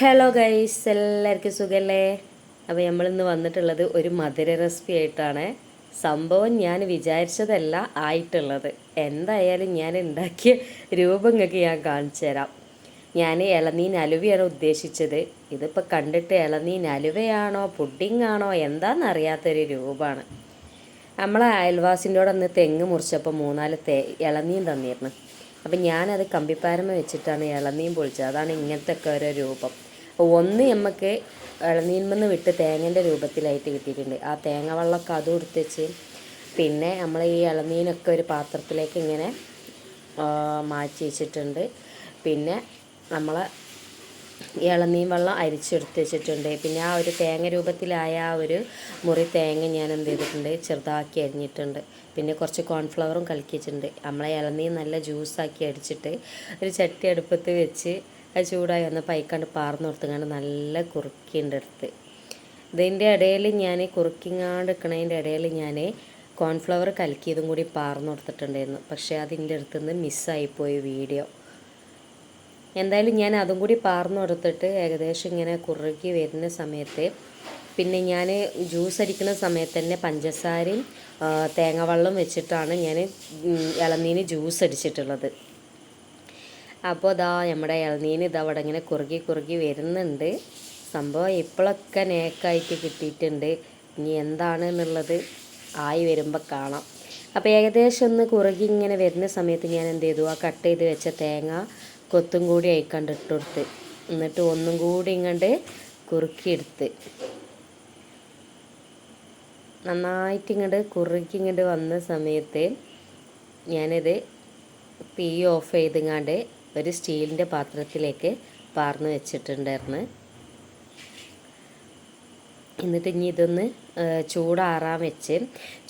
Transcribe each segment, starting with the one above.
Hello guys എല്ലാവർക്കും സുഖല്ലേ? അപ്പോൾ നമ്മളിന്ന് വന്നിട്ടുള്ളത് ഒരു മധുര റെസിപ്പി ആയിട്ടാണ്. സംഭവം ഞാൻ വിചാരിച്ചതല്ല ആയിട്ടുള്ളത്. എന്തായാലും ഞാൻ ഉണ്ടാക്കിയ രൂപങ്ങൾക്ക് ഞാൻ കാണിച്ചു തരാം. ഞാൻ ഇളനീൻ അലുവയാണ് ഉദ്ദേശിച്ചത്. ഇതിപ്പോൾ കണ്ടിട്ട് ഇളനീൻ അലുവയാണോ പുഡിംഗ് ആണോ എന്താണെന്നറിയാത്തൊരു രൂപമാണ്. നമ്മളെ അയൽവാസിന്റെ അന്ന് തെങ്ങ് മുറിച്ചപ്പോൾ മൂന്നാൽ തേ ഇളനീൻ തന്നിരുന്നു. അപ്പം ഞാനത് കമ്പിപ്പാരമ വെച്ചിട്ടാണ് ഇളനീൻ പൊളിച്ചത്. അതാണ് ഇങ്ങനത്തെ ഒക്കെ ഓരോ രൂപം. ഒന്ന് നമുക്ക് ഇളനീന്മെന്ന് വിട്ട് തേങ്ങന്റെ രൂപത്തിലായിട്ട് കിട്ടിയിട്ടുണ്ട്. ആ തേങ്ങ വെള്ളമൊക്കെ അതും എടുത്തുവെച്ച് പിന്നെ നമ്മൾ ഈ ഇളനീനൊക്കെ ഒരു പാത്രത്തിലേക്ക് ഇങ്ങനെ മാറ്റി വെച്ചിട്ടുണ്ട്. പിന്നെ നമ്മൾ ഇളനീൻ വെള്ളം അരിച്ചെടുത്ത് വെച്ചിട്ടുണ്ട്. പിന്നെ ആ ഒരു തേങ്ങ രൂപത്തിലായ ആ ഒരു മുറി തേങ്ങ ഞാൻ എന്ത് ചെയ്തിട്ടുണ്ട് ചെറുതാക്കി അരിഞ്ഞിട്ടുണ്ട്. പിന്നെ കുറച്ച് കോൺഫ്ലവറും കലക്കി നമ്മളെ ഇളനീൻ നല്ല ജ്യൂസാക്കി അടിച്ചിട്ട് ഒരു ചട്ടി അടുപ്പത്ത് വെച്ച് അത് ചൂടായി വന്നപ്പോൾ പൈക്കാണ്ട് പാർന്ന് കൊടുത്തുകൊണ്ട് നല്ല കുറുക്കിന്റെ അടുത്ത്. ഇതിന്റെ ഇടയിൽ ഞാൻ കുറുക്കിങ്ങാണ്ട് നിൽക്കണതിന്റെ ഇടയിൽ ഞാൻ കോൺഫ്ലവർ കലക്കിയതും കൂടി പാർന്ന് കൊടുത്തിട്ടുണ്ടായിരുന്നു പക്ഷേ അതിന്റെ അടുത്ത് നിന്ന് മിസ്സായിപ്പോയി വീഡിയോ. എന്തായാലും ഞാൻ അതും കൂടി പാർന്ന് കൊടുത്തിട്ട് ഏകദേശം ഇങ്ങനെ കുറുക്കി വരുന്ന സമയത്ത് പിന്നെ ഞാൻ ജ്യൂസ് അടിക്കുന്ന സമയത്ത് തന്നെ പഞ്ചസാരയും തേങ്ങാവെള്ളം വെച്ചിട്ടാണ് ഞാൻ ഇളനീന് ജ്യൂസ് അടിച്ചിട്ടുള്ളത്. അപ്പോൾ ഇതാ നമ്മുടെ ഇളനീന് ഇതാ അവിടെ ഇങ്ങനെ കുറുകി കുറുകി വരുന്നുണ്ട്. സംഭവം ഇപ്പോഴൊക്കെ നേക്കായിട്ട് കിട്ടിയിട്ടുണ്ട്. ഇനി എന്താണ് എന്നുള്ളത് ആയി വരുമ്പോൾ കാണാം. അപ്പോൾ ഏകദേശം ഒന്ന് കുറുകി ഇങ്ങനെ വരുന്ന സമയത്ത് ഞാൻ എന്ത് ചെയ്തു? ആ കട്ട് ചെയ്ത് വെച്ച തേങ്ങ കൊത്തും കൂടി അയക്കാണ്ട് ഇട്ട് കൊടുത്ത്. എന്നിട്ട് ഒന്നും കൂടി ഇങ്ങോട്ട് കുറുക്കിയെടുത്ത് നന്നായിട്ട് ഇങ്ങോട്ട് കുറുക്കി ഇങ്ങോട്ട് വന്ന സമയത്ത് ഞാനിത് തീ ഓഫ് ചെയ്തിങ്ങാണ്ട് ഒരു സ്റ്റീലിന്റെ പാത്രത്തിലേക്ക് പാർന്ന് വെച്ചിട്ടുണ്ടായിരുന്നു. എന്നിട്ട് ഇനി ഇതൊന്ന് ചൂടാറാൻ വെച്ച്.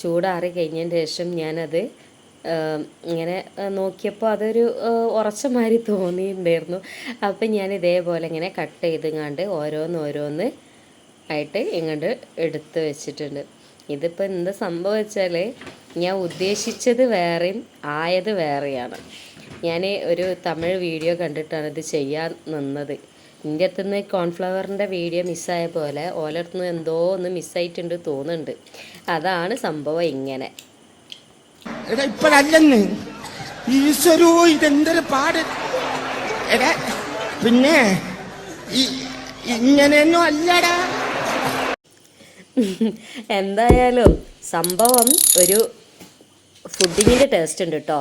ചൂടാറി കഴിഞ്ഞതിന് ശേഷം ഞാനത് ഇങ്ങനെ നോക്കിയപ്പോൾ അതൊരു ഉറച്ച മാതിരി തോന്നിയിട്ടുണ്ടായിരുന്നു. അപ്പം ഞാൻ ഇതേപോലെ ഇങ്ങനെ കട്ട് ചെയ്തുങ്ങാണ്ട് ഓരോന്ന് ഓരോന്ന് ആയിട്ട് ഇങ്ങോട്ട് എടുത്ത് വെച്ചിട്ടുണ്ട്. ഇതിപ്പോൾ എന്താ സംഭവിച്ചാൽ ഞാൻ ഉദ്ദേശിച്ചത് വേറെയും ആയത് വേറെയാണ്. ഞാൻ ഒരു തമിഴ് വീഡിയോ കണ്ടിട്ടാണ് ഇത് ചെയ്യാൻ നിന്നത്. എന്റെ അടുത്തുനിന്ന് കോൺഫ്ലവറിന്റെ വീഡിയോ മിസ്സായ പോലെ ഓലടുത്തുനിന്ന് എന്തോ ഒന്ന് മിസ്സായിട്ടുണ്ട് തോന്നുന്നുണ്ട്. അതാണ് സംഭവം ഇങ്ങനെ. എടാ ഇപ്പോഴല്ലെന്ന് ഈശ്വരോ ഇതെന്തൊരു പാട്. എടാ പിന്നെ ഇങ്ങനെയൊന്നും അല്ലടാ. എന്തായാലും സംഭവം ഒരു ഫുഡിങ്ങിന്റെ ടേസ്റ്റ് ഉണ്ട് കേട്ടോ